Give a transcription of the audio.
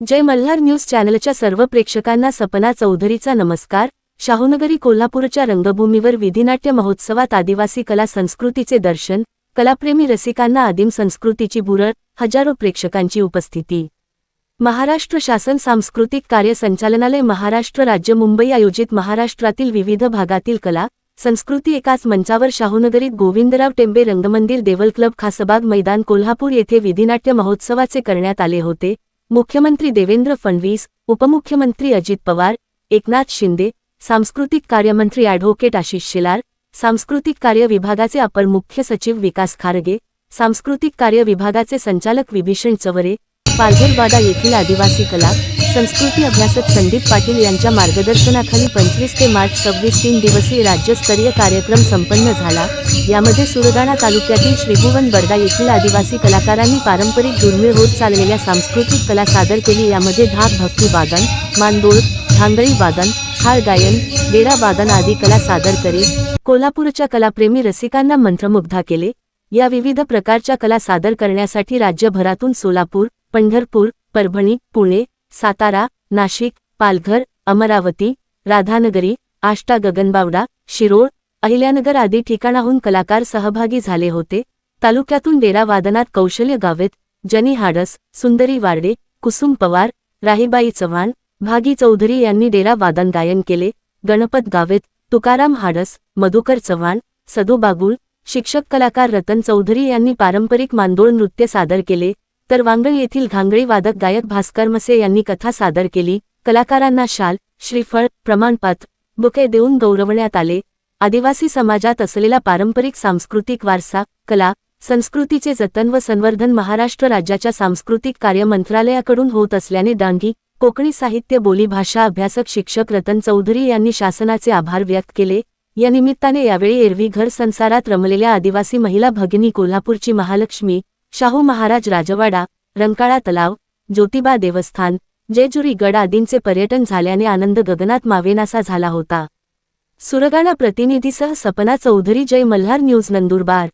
जय Malhar news चॅनलच्या सर्व प्रेक्षकांना सपना चौधरीचा नमस्कार. शाहूनगरी कोल्हापूरच्या रंगभूमीवर विधिनाट्य महोत्सवात आदिवासी कला संस्कृतीचे दर्शन कलाप्रेमी रसिकांना आदिम संस्कृतीची बुरळ हजारो प्रेक्षकांची उपस्थिती. महाराष्ट्र शासन सांस्कृतिक कार्य संचालनालय महाराष्ट्र राज्य मुंबई आयोजित महाराष्ट्रातील विविध भागातील कला संस्कृती एकाच मंचावर शाहूनगरीत गोविंदराव टेंबे रंगमंदिर देवल क्लब खासबाग मैदान कोल्हापूर येथे विधिनाट्य महोत्सवाचे करण्यात आले होते. मुख्यमंत्री देवेंद्र फडणवीस उपमुख्यमंत्री अजित पवार एकनाथ शिंदे सांस्कृतिक कार्यमंत्री ॲडव्होकेट आशिष शेलार सांस्कृतिक कार्य विभागाचे अपर मुख्य सचिव विकास खारगे सांस्कृतिक कार्य विभागाचे संचालक विभीषण चवरे पालघरवाडा येथील आदिवासी कला संस्कृती अभ्यासक संदीप पाटील यांच्या मार्गदर्शनाखाली पंचवीस ते मार्च सव्वीस तीन दिवसीय राज्यस्तरीय कार्यक्रम संपन्न झाला. यामध्ये सुरगाणा तालुक्यातील श्रीभुवन बर्डा येथील आदिवासी कलाकारांनी पारंपरिक दुर्मिळ होत चाललेल्या सांस्कृतिक कला सादर केली. यामध्ये धाक भक्ती वादन मांदोळ धांगळी वादन खाळ गायन बेडा वादन आदी कला सादर करीत कोल्हापूरच्या कलाप्रेमी रसिकांना मंत्रमुग्धा केले. या विविध प्रकारच्या कला सादर करण्यासाठी राज्यभरातून सोलापूर पंढरपूर परभणी पुणे सातारा नाशिक पालघर अमरावती राधानगरी आष्टा गगनबावडा शिरोळ अहिल्यानगर आदी ठिकाणाहून कलाकार सहभागी झाले होते. तालुक्यातून डेरा वादनात कौशल्य गावेत जनी हाडस सुंदरी वार्डे कुसुम पवार राहीबाई चव्हाण भागी चौधरी यांनी डेरा वादन गायन केले. गणपत गावेत तुकाराम हाडस मधुकर चव्हाण सदू बागुल शिक्षक कलाकार रतन चौधरी यांनी पारंपरिक मांदोळ नृत्य सादर केले. तर वांगळ येथील घांगळी वादक गायक भास्कर मसे यांनी कथा सादर केली. कलाकारांना शाल श्रीफळ प्रमाणपत्र बुके देऊन गौरवण्यात आले. आदिवासी समाजात असलेला पारंपरिक सांस्कृतिक वारसा कला संस्कृतीचे जतन व संवर्धन महाराष्ट्र राज्याच्या सांस्कृतिक कार्य मंत्रालयाकडून होत असल्याने डांगी कोकणी साहित्य बोलीभाषा अभ्यासक शिक्षक रतन चौधरी यांनी शासनाचे आभार व्यक्त केले. या निमित्ताने यावेळी एरवी घर संसारात रमलेल्या आदिवासी महिला भगिनी कोल्हापूरची महालक्ष्मी शाहू महाराज राजवाडा रंकाळा तलाव ज्योतिबा देवस्थान जेजुरी गड आदींचे पर्यटन झाल्याने आनंद गगनात मावेनासा झाला होता. सुरगाणा प्रतिनिधीसह सपना चौधरी जय मल्हार न्यूज नंदुरबार.